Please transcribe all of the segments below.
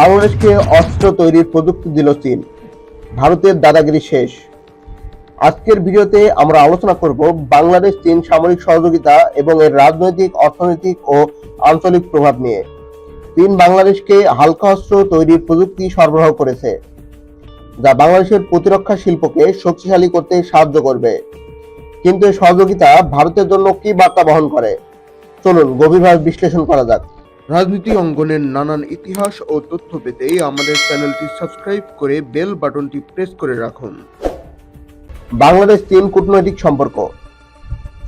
বাংলাদেশকে অস্ত্র তৈরির প্রযুক্তি দিল চীন। ভারতের দাদাগিরি শেষ। আজকের ভিডিওতে আমরা আলোচনা করব বাংলাদেশ চীন সামরিক সহযোগিতা এবং এর রাজনৈতিক, অর্থনৈতিক ও আঞ্চলিক প্রভাব নিয়ে। চীন বাংলাদেশকে হালকা অস্ত্র তৈরির প্রযুক্তি সরবরাহ করেছে, যা বাংলাদেশের প্রতিরক্ষা শিল্পকে শক্তিশালী করতে সাহায্য করবে। কিন্তু এই সহযোগিতা ভারতের জন্য কি বার্তা বহন করে? চলুন গভীরভাবে বিশ্লেষণ করা যাক। রাজনীতি অঙ্গনের নানান ইতিহাস ও তথ্য পেতে আমাদের চ্যানেলটি সাবস্ক্রাইব করে বেল বাটনটি প্রেস করে রাখুন। বাংলাদেশ চীন কূটনৈতিক সম্পর্ক।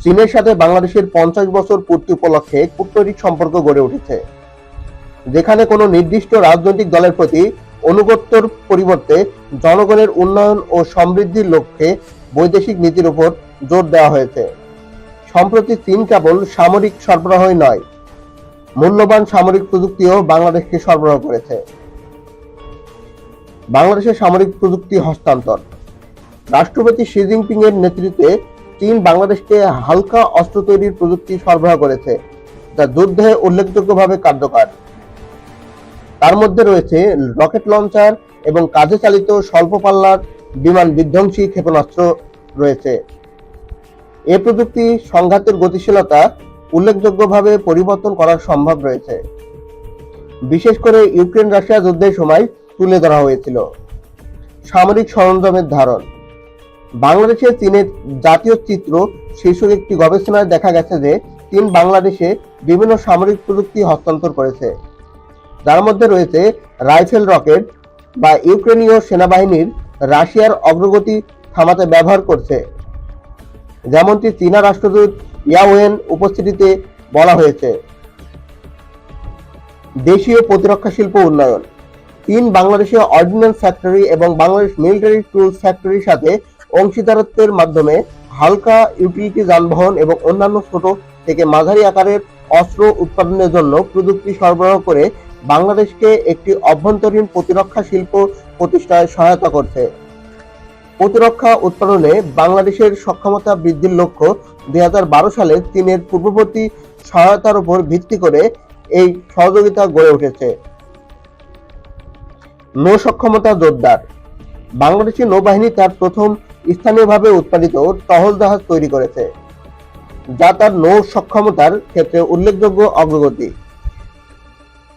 চীনের সাথে বাংলাদেশের পঞ্চাশ বছর পূর্তি উপলক্ষে কূটনৈতিক সম্পর্ক গড়ে উঠেছে, যেখানে কোনো নির্দিষ্ট রাজনৈতিক দলের প্রতি অনুগত্যর পরিবর্তে জনগণের উন্নয়ন ও সমৃদ্ধির লক্ষ্যে বৈদেশিক নীতির উপর জোর দেওয়া হয়েছে। সম্প্রতি চীন কেবল সামরিক সরবরাহই নয় মূল্যবান সামরিক প্রযুক্তিও বাংলাদেশকে সরবরাহ করেছে। বাংলাদেশের সামরিক প্রযুক্তি হস্তান্তর। রাষ্ট্রপতি শি জিনপিং এর নেতৃত্বে চীন বাংলাদেশকে হালকা অস্ত্র তৈরির প্রযুক্তি সরবরাহ করেছে, যা যুদ্ধে উল্লেখযোগ্যভাবে কার্যকর। তার মধ্যে রয়েছে রকেট লঞ্চার এবং কাজে চালিত স্বল্প পাল্লার বিমান বিধ্বংসী ক্ষেপণাস্ত্র রয়েছে। এ প্রযুক্তি সংঘাতের গতিশীলতা উল্লেখযোগ্যভাবে পরিবর্তন করা সম্ভব রয়েছে। বিশেষ করে ইউক্রেন রাশিয়া যুদ্ধের সময় তুলে ধরা হয়েছিল। সামরিক সরঞ্জামের ধারণ। বাংলাদেশে চীনের জাতীয় চিত্র শীর্ষক একটি গবেষণায় দেখা গেছে যে চীন বাংলাদেশে বিভিন্ন সামরিক প্রযুক্তি হস্তান্তর করেছে। যার মধ্যে রয়েছে রাইফেল রকেট বা ইউক্রেনীয় সেনাবাহিনীর রাশিয়ার অগ্রগতি থামাতে ব্যবহার করছে। যেমনটি চীনা রাষ্ট্রদূত ইয়াওয়েন উপস্থিতিতে বলা হয়েছে। দেশীয় প্রতিরক্ষা শিল্প উন্নয়ন। চীন বাংলাদেশে অর্ডিন্যান্স ফ্যাক্টরি এবং বাংলাদেশ মিলিটারি টুলস ফ্যাক্টরির সাথে অংশীদারত্বের মাধ্যমে হালকা ইউটিলিটি যানবাহন এবং অন্যান্য ছোট থেকে মাঝারি আকারের অস্ত্র উৎপাদনের জন্য প্রযুক্তি সরবরাহ করে বাংলাদেশকে একটি অভ্যন্তরীণ প্রতিরক্ষা শিল্প প্রতিষ্ঠায় সহায়তা করছে। প্রতিরক্ষা উৎপাদনে বাংলাদেশের সক্ষমতা বৃদ্ধির লক্ষ্য দুই হাজার বারো সালে চীনের পূর্ববর্তী সহায়তার উপর ভিত্তি করে এই সহযোগিতা গড়ে উঠেছে। নৌ সক্ষমতা জোরদার। বাংলাদেশি নৌবাহিনী তার প্রথম স্থানীয়ভাবে উৎপাদিত টহল জাহাজ তৈরি করেছে, যা তার নৌ সক্ষমতার ক্ষেত্রে উল্লেখযোগ্য অগ্রগতি।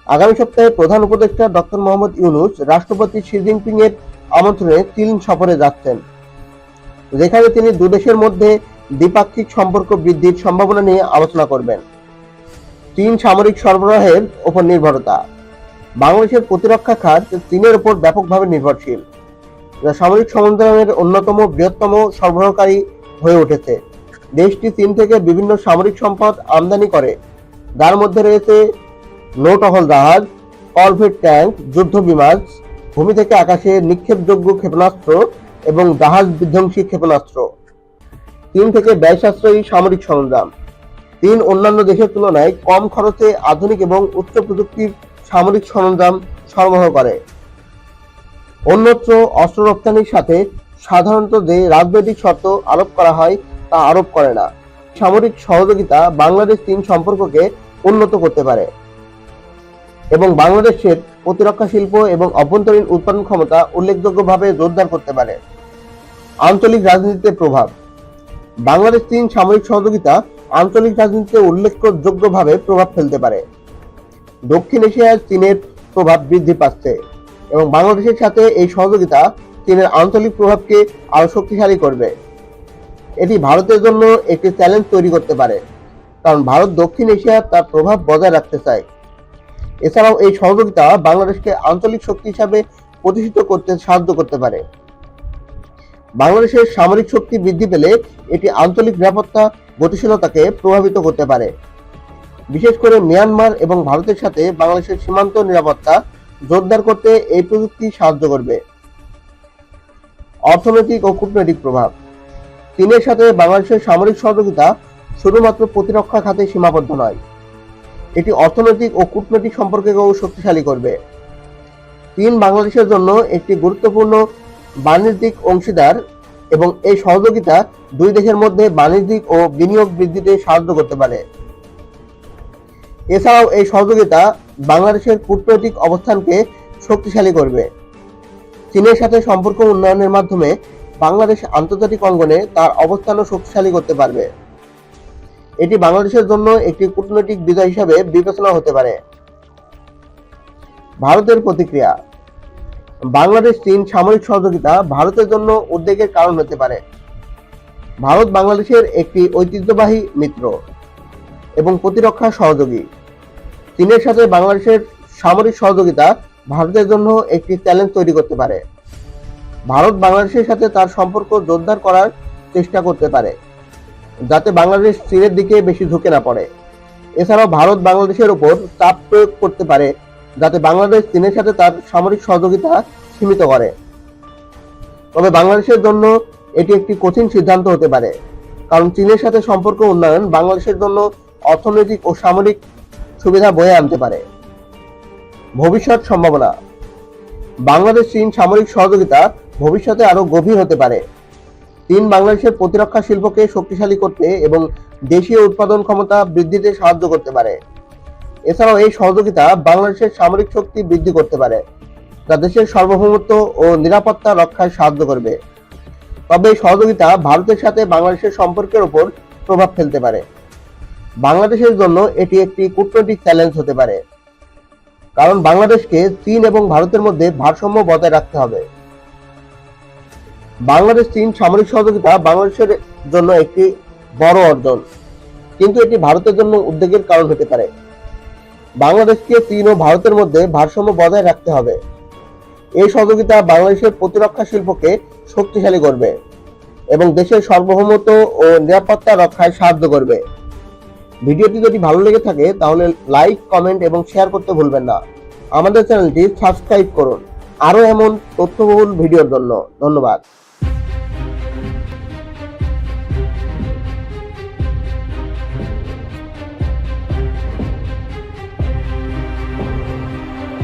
আগামী সপ্তাহে প্রধান উপদেষ্টা ডক্টর মোহাম্মদ ইউনুস রাষ্ট্রপতি শি জিনপিং এর আমন্ত্রণে চীন সফরে যাচ্ছেন। যেখানে তিনি দুদেশের মধ্যে দ্বিপাক্ষিক সম্পর্ক বৃদ্ধির সম্ভাবনা নিয়ে আলোচনা করবেন। চীন সামরিক সরবরাহের উপর নির্ভরতা। বাংলাদেশের প্রতিরক্ষা খাত চীনের উপর ব্যাপকভাবে নির্ভরশীল। যা সামরিক সরঞ্জামের অন্যতম বৃহত্তম সরবরাহকারী হয়ে উঠেছে। দেশটি চীন থেকে বিভিন্ন সামরিক সম্পদ আমদানি করে। যার মধ্যে রয়েছে নৌটহল জাহাজ কলভেট ট্যাঙ্ক যুদ্ধ বিমান ভূমি থেকে আকাশে নিক্ষেপযোগ্য ক্ষেপণাস্ত্র এবং জাহাজ বিধ্বংসী ক্ষেপণাস্ত্র। চীন থেকে ব্যয় সাশ্রয়ী সামরিক সরঞ্জাম। চীন অন্যান্য দেশের তুলনায় কম খরচে আধুনিক এবং উচ্চ প্রযুক্তির সামরিক সরঞ্জাম সরবরাহ করে। অন্যত্র অস্ত্র রপ্তানির সাথে সাধারণত যে রাজনৈতিক শর্ত আরোপ করা হয় তা আরোপ করে না। সামরিক সহযোগিতা বাংলাদেশ চীন সম্পর্ককে উন্নত করতে পারে। এবং বাংলাদেশের প্রতিরক্ষা শিল্প এবং অভ্যন্তরীণ উৎপাদন ক্ষমতা উল্লেখযোগ্যভাবে জোরদার করতে পারে। আঞ্চলিক রাজনীতিতে প্রভাব। বাংলাদেশ চীন সামরিক সহযোগিতা আঞ্চলিক রাজনীতিতে উল্লেখযোগ্যভাবে প্রভাব ফেলতে পারে। দক্ষিণ এশিয়ায় চীনের প্রভাব বৃদ্ধি পাচ্ছে এবং বাংলাদেশের সাথে এই সহযোগিতা চীনের আঞ্চলিক প্রভাবকে আরও শক্তিশালী করবে। এটি ভারতের জন্য একটি চ্যালেঞ্জ তৈরি করতে পারে, কারণ ভারত দক্ষিণ এশিয়া তার প্রভাব বজায় রাখতে চায়। এছাড়াও এই সহযোগিতা বাংলাদেশকে আঞ্চলিক শক্তি হিসাবে প্রতিষ্ঠিত করতে সাহায্য করতে পারে। বাংলাদেশের সামরিক শক্তি বৃদ্ধি পেলে এটি আঞ্চলিক নিরাপত্তা, গতিশীলতাকে প্রভাবিত করতে পারে। বিশেষ করে মিয়ানমার এবং ভারতের সাথে বাংলাদেশের সীমান্ত নিরাপত্তা জোরদার করতে এই প্রযুক্তি সাহায্য করবে। অর্থনৈতিক ও কূটনৈতিক প্রভাব। চীনের সাথে বাংলাদেশের সামরিক সহযোগিতা শুধুমাত্র প্রতিরক্ষা খাতে সীমাবদ্ধ নয় এটি অর্থনৈতিক ও কূটনৈতিক সম্পর্ককেও শক্তিশালী করবে। চীন বাংলাদেশের জন্য একটি গুরুত্বপূর্ণ বাণিজ্যিক অংশীদার এবং এই সহযোগিতা দুই দেশের মধ্যে বাণিজ্যিক ও বিনিয়োগ বৃদ্ধিতে সাহায্য করতে পারে। এছাড়াও এই সহযোগিতা বাংলাদেশের কূটনৈতিক অবস্থানকে শক্তিশালী করবে। চীনের সাথে সম্পর্ক উন্নয়নের মাধ্যমে বাংলাদেশ আন্তর্জাতিক অঙ্গনে তার অবস্থানও শক্তিশালী করতে পারবে। এটি বাংলাদেশের জন্য একটি কূটনৈতিক বিজয় হিসাবে বিবেচনা হতে পারে। ভারতের প্রতিক্রিয়া। বাংলাদেশ, চীন সামরিক সহযোগিতা ভারতের জন্য উদ্বেগের কারণ হতে পারে। ভারত বাংলাদেশের একটি ঐতিহ্যবাহী মিত্র এবং প্রতিরক্ষা সহযোগী। চীনের সাথে বাংলাদেশের সামরিক সহযোগিতা ভারতের জন্য একটি চ্যালেঞ্জ তৈরি করতে পারে। ভারত বাংলাদেশের সাথে তার সম্পর্ক জোরদার করার চেষ্টা করতে পারে। যাতে বাংলাদেশ চীনের দিকে বেশি ঝুঁকে না পড়ে। এছাড়াও ভারত বাংলাদেশের উপর চাপ প্রয়োগ করতে পারে, যাতে বাংলাদেশ চীনের সাথে তার সামরিক সহযোগিতা সীমিত করে। তবে বাংলাদেশের জন্য এটি একটি কঠিন সিদ্ধান্ত হতে পারে, কারণ চীনের সাথে সম্পর্ক উন্নয়ন বাংলাদেশের জন্য অর্থনৈতিক ও সামরিক সুবিধা বয়ে আনতে পারে। ভবিষ্যৎ সম্ভাবনা। বাংলাদেশ চীন সামরিক সহযোগিতা ভবিষ্যতে আরও গভীর হতে পারে। চীন বাংলাদেশের প্রতিরক্ষা শিল্পকে শক্তিশালী করতে এবং দেশীয় উৎপাদন ক্ষমতা বৃদ্ধিতে সাহায্য করতে পারে। এছাড়াও এই সহযোগিতা বাংলাদেশের সামরিক শক্তি বৃদ্ধি করতে পারে, যা দেশের সার্বভৌমত্ব ও নিরাপত্তা রক্ষায় সাহায্য করবে। তবে এই সহযোগিতা ভারতের সাথে বাংলাদেশের সম্পর্কের উপর প্রভাব ফেলতে পারে। বাংলাদেশের জন্য এটি একটি কূটনৈতিক চ্যালেঞ্জ হতে পারে, কারণ বাংলাদেশকে চীন এবং ভারতের মধ্যে ভারসাম্য বজায় রাখতে হবে। বাংলাদেশ চীন সামরিক সহযোগিতা বাংলাদেশের জন্য একটি বড় অর্জন। কিন্তু এটি ভারতের জন্য উদ্বেগের কারণ হতে পারে। বাংলাদেশকে চীন ও ভারতের মধ্যে ভারসাম্য বজায় রাখতে হবে। এই সহযোগিতা বাংলাদেশের প্রতিরক্ষা শিল্পকে শক্তিশালী করবে এবং দেশের সার্বভৌমত্ব ও নিরাপত্তা রক্ষায় সাহায্য করবে। ভিডিওটি যদি ভালো লেগে থাকে, তাহলে লাইক, কমেন্ট এবং শেয়ার করতে ভুলবেন না। আমাদের চ্যানেলটি সাবস্ক্রাইব করুন। আরও এমন তথ্যবহুল ভিডিওর জন্য। ধন্যবাদ।